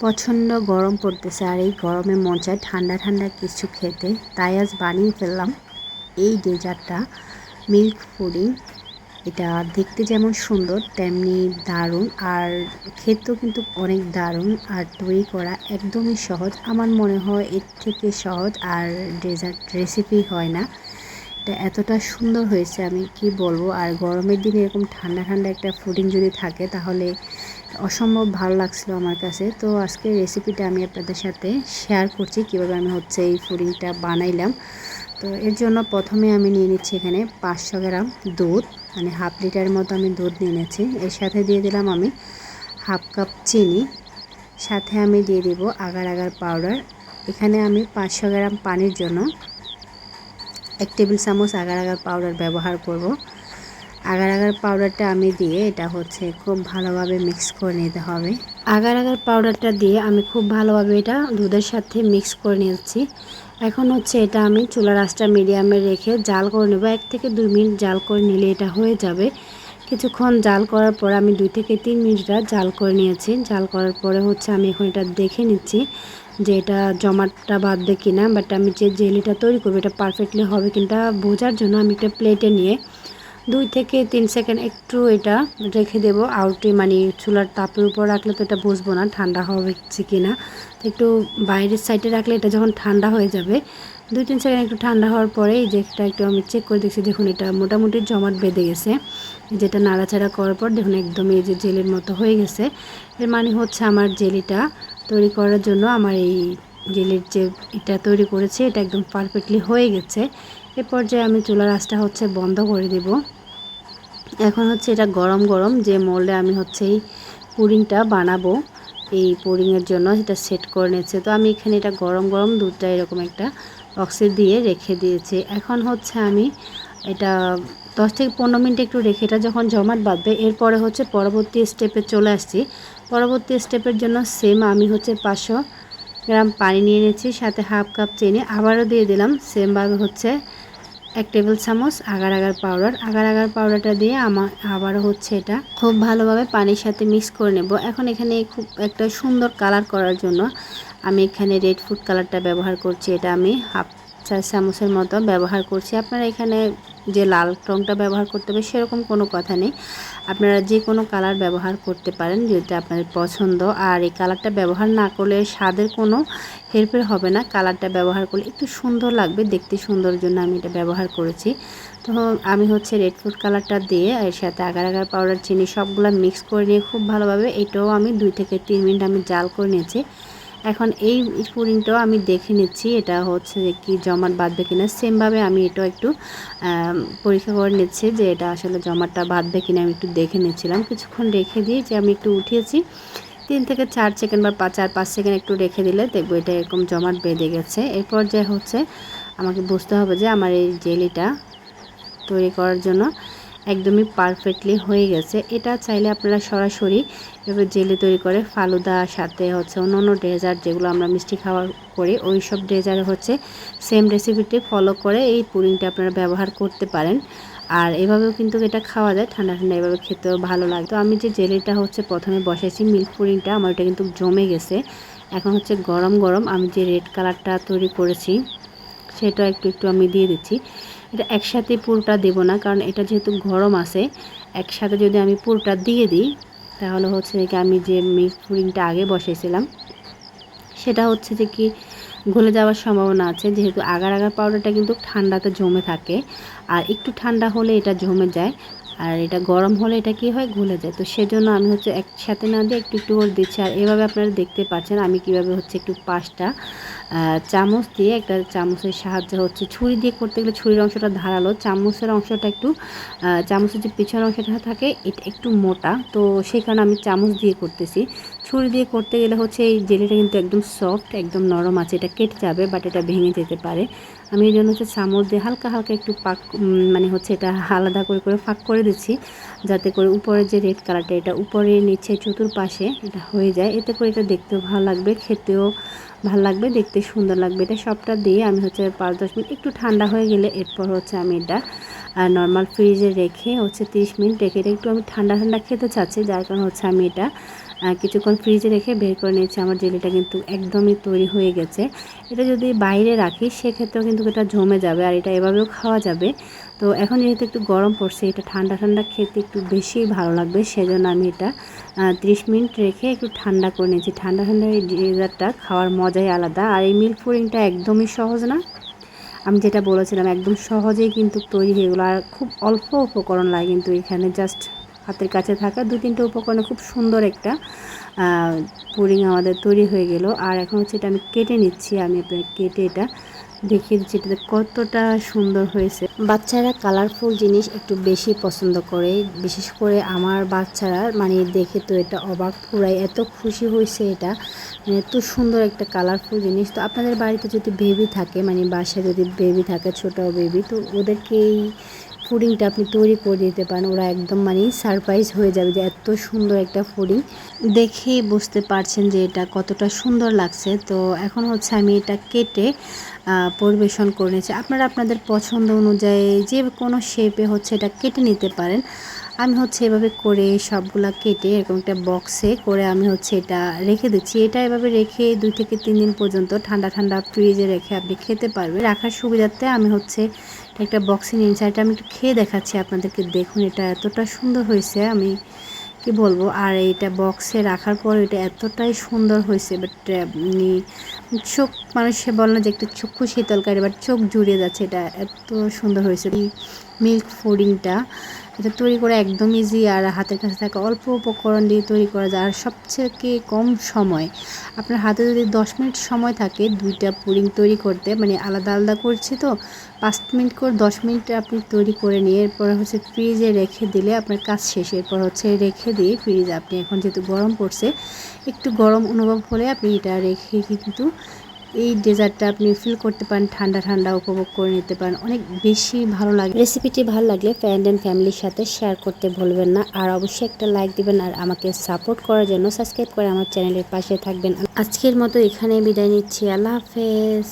প্রচণ্ড গরম পড়তেছে আর এই গরমে চায় ঠান্ডা ঠান্ডা কিছু খেতে। তাই আজ বানিয়ে ফেললাম এই ডেজার্টটা, মিল্ক পুডিং। এটা দেখতে যেমন সুন্দর, তেমনি দারুণ আর খেতেও কিন্তু অনেক দারুণ আর তৈরি করা একদমই সহজ। আমার মনে হয় এর থেকে সহজ আর ডেজার্ট রেসিপি হয় না। এটা এতটা সুন্দর হয়েছে, আমি কি বলব? আর গরমের দিনে এরকম ঠান্ডা ঠান্ডা একটা ফুডিং যদি থাকে, তাহলে অসম্ভব ভালো লাগছিল আমার কাছে। তো আজকের রেসিপিটা আমি আপনাদের সাথে শেয়ার করছি, কীভাবে আমি হচ্ছে এই ফুডিংটা বানাইলাম। তো এর জন্য প্রথমে আমি নিয়ে নিচ্ছি এখানে পাঁচশো গ্রাম দুধ মানে হাফ লিটারের মতো আমি দুধ নিয়ে নিচ্ছি এর সাথে দিয়ে দিলাম আমি হাফ কাপ চিনি, সাথে আমি দিয়ে দিব আগার আগার পাউডার এখানে আমি পাঁচশো গ্রাম পানির জন্য এক টেবিল চামচ আগার আগার পাউডার ব্যবহার করব। আগার আগার পাউডারটা আমি দিয়ে এটা হচ্ছে খুব ভালোভাবে মিক্স করে নিতে হবে। আগার আগার পাউডারটা দিয়ে আমি খুব ভালোভাবে এটা দুধের সাথে মিক্স করে নিচ্ছি এখন হচ্ছে এটা আমি চুলার আঁচটা মিডিয়ামে রেখে জাল করে নেব। এক থেকে দুই মিনিট জাল করে নিলে এটা হয়ে যাবে। কিছুক্ষণ জাল করার পর আমি দুই থেকে তিন মিনিটটা জাল করে নিয়েছি। জাল করার পরে হচ্ছে আমি এখন এটা দেখে নিচ্ছি। যে এটা জমাটটা বাঁধবে কিনা বাট আমি যে জেলিটা তৈরি করব এটা পারফেক্টলি হবে কিনা বোঝার জন্য আমি একটা প্লেটে নিয়ে দুই থেকে তিন সেকেন্ড একটু এটা রেখে দেবো আউটে মানে চুলার তাপের উপর রাখলে তো এটা বুঝব না, ঠান্ডা হচ্ছে কি না তো একটু বাইরের সাইডে রাখলে এটা যখন ঠান্ডা হয়ে যাবে, দুই তিন সেকেন্ড একটু ঠান্ডা হওয়ার পরেই এই যে এটা একটু আমি চেক করে দেখছি, দেখুন এটা মোটামুটি জমাট বেঁধে গেছে। যেটা নাড়াচাড়া করার পর দেখুন একদম এই যে জেলির মতো হয়ে গেছে। এর মানে হচ্ছে আমার জেলিটা তৈরি করার জন্য আমার এই জেলির যে এটা তৈরি করেছে, এটা একদম পারফেক্টলি হয়ে গেছে। এ পর্যায়ে আমি চুলার আঁচটা হচ্ছে বন্ধ করে দেবো। এখন হচ্ছে এটা গরম গরম যে মোল্ডে আমি হচ্ছে এই পুডিংটা বানাবো, এই পুডিংয়ের জন্য সেটা সেট করে নিচ্ছে তো আমি এখানে এটা গরম গরম দুধটা এরকম একটা বক্সে দিয়ে রেখে দিয়েছি। এখন হচ্ছে আমি এটা দশ থেকে পনেরো মিনিট একটু রেখে এটা যখন জমাট বাঁধবে, এরপরে হচ্ছে পরবর্তী স্টেপে চলে আসছি। পরবর্তী স্টেপের জন্য সেম আমি হচ্ছে পাঁচশো গ্রাম পানি নিয়ে নিয়েছি, সাথে হাফ কাপ চিনি। আবারও দিয়ে দিলাম সেমভাবে হচ্ছে এক টেবিল চামচ agar agar powder agar agar পাউডারটা দিয়ে আমার আবারও হচ্ছে এটা খুব ভালোভাবে পানির সাথে মিক্স করে নেব। এখন এখানে খুব একটা সুন্দর কালার করার জন্য আমি এখানে রেড ফুড কালারটা ব্যবহার করছি। এটা আমি হাফ চার চামচের মতো ব্যবহার করছি। আপনারা এখানে যে লাল রঙটা ব্যবহার করতে হবে সেরকম কোনো কথা নেই। আপনারা যে কোনো কালার ব্যবহার করতে পারেন যেটা আপনাদের পছন্দ। আর এই কালারটা ব্যবহার না করলে স্বাদের কোনো হেরফের হবে না। কালারটা ব্যবহার করলে একটু সুন্দর লাগবে, দেখতে সুন্দর জন্য আমি এটা ব্যবহার করেছি। তো আমি হচ্ছে রেড ফুড কালারটা দিয়ে এর সাথে আগার আগার পাউডার চিনি সবগুলো মিক্স করে নিয়ে খুব ভালোভাবে এটাও আমি দুই থেকে তিন মিনিট আমি জাল করে নিয়েছি। এখন এই পুডিংটাও আমি দেখে নিচ্ছি, এটা হচ্ছে যে কি জমাট বাঁধবে কিনা। সেমভাবে আমি এটাও একটু পরীক্ষা করে নিচ্ছি যে এটা আসলে জমাটটা বাঁধবে কিনা আমি একটু দেখে নিচ্ছিলাম। কিছুক্ষণ রেখে দিয়ে যে আমি একটু উঠিয়েছি, তিন থেকে চার সেকেন্ড বা পাঁচ, চার, পাঁচ সেকেন্ড একটু রেখে দিলে দেখব এটা এরকম জমাট বেঁধে গেছে। এরপর যে হচ্ছে, আমাকে বুঝতে হবে যে আমার এই জেলিটা তৈরি করার জন্য একদমই পারফেক্টলি হয়ে গেছে। এটা চাইলে আপনারা সরাসরি এভাবে জেলি তৈরি করে ফালুদা, সাথে হচ্ছে অন্য অন্য ডেজার্ট যেগুলো আমরা মিষ্টি খাওয়া করি ওই সব ডেজার্ট হচ্ছে সেম রেসিপিটি ফলো করে এই পুডিংটা আপনারা ব্যবহার করতে পারেন। আর এভাবেও কিন্তু এটা খাওয়া যায়, ঠান্ডা ঠান্ডা এভাবে খেতেও ভালো লাগে। তো আমি যে জেলিটা হচ্ছে প্রথমে বসেছি মিল্ক পুডিংটা আমার এটা কিন্তু জমে গেছে। এখন হচ্ছে গরম গরম আমি যে রেড কালারটা তৈরি করেছি, সেটা একটু একটু আমি দিয়ে দিচ্ছি। এটা একসাথে পুরোটা দেব না, কারণ এটা যেহেতু গরম আছে, একসাথে যদি আমি পুরোটা দিয়ে দিই, তাহলে হচ্ছে যে আমি যে মিক্স পুডিংটা আগে বসেছিলাম সেটা হচ্ছে যে কি গলে যাওয়ার সম্ভাবনা আছে, যেহেতু আগার আগার পাউডারটা কিন্তু ঠান্ডাতে জমে থাকে, আর একটু ঠান্ডা হলে এটা জমে যায়, আর এটা গরম হলে এটা কি হয়? গলে যায়। তো সেজন্য আমি হচ্ছে একসাথে না দিয়ে একটু একটু করে দিচ্ছি, আর এভাবে আপনারা দেখতে পাচ্ছেন আমি কীভাবে হচ্ছে একটু পাঁচটা চামচ দিয়ে একটা চামচের সাহায্যে হচ্ছে ছুরি দিয়ে করতে গেলে ছুরির অংশটা ধারালো, চামচের অংশটা একটু চামচের যে পিছনের অংশটা থাকে এটা একটু মোটা। তো সেই কারণে আমি চামচ দিয়ে করতেছি। ছুরি দিয়ে করতে গেলে হচ্ছে এই জেলিটা কিন্তু একদম সফট একদম নরম আছে। এটা কেটে যাবে বাট এটা ভেঙে যেতে পারে। আমি এই জন্য হচ্ছে চামচ দিয়ে হালকা হালকা একটু পাক মানে হচ্ছে এটা আলাদা করে করে ফাঁক করে দিচ্ছি, যাতে করে উপরে যে রেড কালারটা এটা উপরে নিচে চতুর্পাশে এটা হয়ে যায়। এতে করে এটা দেখতেও ভালো লাগবে, খেতেও ভালো লাগবে, দেখতে সুন্দর লাগবে। এটা সবটা দিয়ে আমি হচ্ছে পাঁচ দশ মিনিট, একটু ঠান্ডা হয়ে গেলে এরপর হচ্ছে আমি এটা নর্মাল ফ্রিজে রেখে হচ্ছে তিরিশ মিনিট রেখে একটু আমি ঠান্ডা ঠান্ডা খেতে চাচ্ছি, যার কারণে হচ্ছে আমি এটা কিছুক্ষণ ফ্রিজে রেখে বের করে নিয়েছি। আমার জেলিটা কিন্তু একদমই তৈরি হয়ে গেছে। এটা যদি বাইরে রাখি, সেক্ষেত্রেও কিন্তু এটা জমে যাবে আর এটা এভাবেও খাওয়া যাবে। তো এখন যেহেতু একটু গরম পড়ছে, এটা ঠান্ডা ঠান্ডা খেতে একটু বেশি ভালো লাগবে। সেজন্য আমি এটা ত্রিশ মিনিট রেখে একটু ঠান্ডা করে নিয়েছি। ঠান্ডা ঠান্ডা এই ডেজার্টটা খাওয়ার মজাই আলাদা। আর এই মিল্ক পুডিংটা একদমই সহজ না। আমি যেটা বলেছিলাম, একদম সহজেই কিন্তু তৈরি হয়ে গেলো। আর খুব অল্প উপকরণ লাগে কিন্তু এখানে। জাস্ট হাতের কাছে থাকা দু তিনটে উপকরণে খুব সুন্দর একটা পুডিং আমাদের তৈরি হয়ে গেল। আর এখন হচ্ছে এটা আমি কেটে নিচ্ছি, আমি আপনার কেটে এটা দেখিয়ে দিচ্ছি এটাতে কতটা সুন্দর হয়েছে। বাচ্চারা কালারফুল জিনিস একটু বেশি পছন্দ করে, বিশেষ করে আমার বাচ্চারা মানে দেখে তো এটা অবাক, পুরাই এত খুশি হয়েছে এটা। মানে এত সুন্দর একটা কালারফুল জিনিস। তো আপনাদের বাড়িতে যদি বেবি থাকে মানে বাসায় যদি বেবি থাকে, ছোটো বেবি তো ওদেরকে এই ফুডিংটা আপনি তৈরি করে দিতে পারেন। ওরা একদম মানে সারপ্রাইজ হয়ে যাবে যে এত সুন্দর একটা ফুডিং দেখেই বুঝতে পারছেন যে এটা কতটা সুন্দর লাগছে। তো এখন হচ্ছে আমি এটা কেটে পরিবেশন করে নিয়েছি। আপনারা আপনাদের পছন্দ অনুযায়ী যে কোনো শেপে হচ্ছে এটা কেটে নিতে পারেন। আমি হচ্ছে এভাবে করে সবগুলা কেটে এরকম একটা বক্সে করে আমি হচ্ছে এটা রেখে দিচ্ছি। এটা এভাবে রেখে দুই থেকে তিন দিন পর্যন্ত ঠান্ডা ঠান্ডা ফ্রিজে রেখে আপনি খেতে পারবেন। রাখার সুবিধার্থে আমি হচ্ছে একটা বক্সিং আর আমি একটু খেয়ে দেখাচ্ছি আপনাদেরকে। দেখুন, এটা এতটা সুন্দর হয়েছে, আমি কি বলব? আর এটা বক্সে রাখার পর এটা এতটাই সুন্দর হয়েছে বাট চোখ, মানুষে বল না যে একটা চক্ষু শীতলকারী বাট চোখ জুড়িয়ে যাচ্ছে, এটা এত সুন্দর হয়েছে। মিল্ক ফুডিংটা এটা তৈরি করা একদম ইজি আর হাতের কাছে থাকা অল্প উপকরণ দিয়ে তৈরি করা যায়। আর সবচেয়ে কম সময় আপনার হাতে যদি দশ মিনিট সময় থাকে দুইটা পুডিং তৈরি করতে মানে আলাদা আলাদা করছি তো, পাঁচ মিনিট করে দশ মিনিট আপনি তৈরি করে নিয়ে এরপর হচ্ছে ফ্রিজে রেখে দিলে আপনার কাজ শেষ। এরপর হচ্ছে রেখে দিয়ে ফ্রিজে আপনি এখন যেহেতু গরম পড়ছে, একটু গরম অনুভব হলে আপনি এটা রেখে কিন্তু এই ডেজার্টটা আপনি ফিল করতে পারেন, ঠান্ডা ঠান্ডা উপভোগ করে নিতে পারেন। অনেক বেশি ভালো লাগে। রেসিপিটি ভালো লাগলে ফ্রেন্ড অ্যান্ড ফ্যামিলির সাথে শেয়ার করতে ভুলবেন না। আর অবশ্যই একটা লাইক দিবেন আর আমাকে সাপোর্ট করার জন্য সাবস্ক্রাইব করে আমার চ্যানেলের পাশে থাকবেন। আজকের মতো এখানে বিদায় নিচ্ছি। আল্লাহ হাফেজ।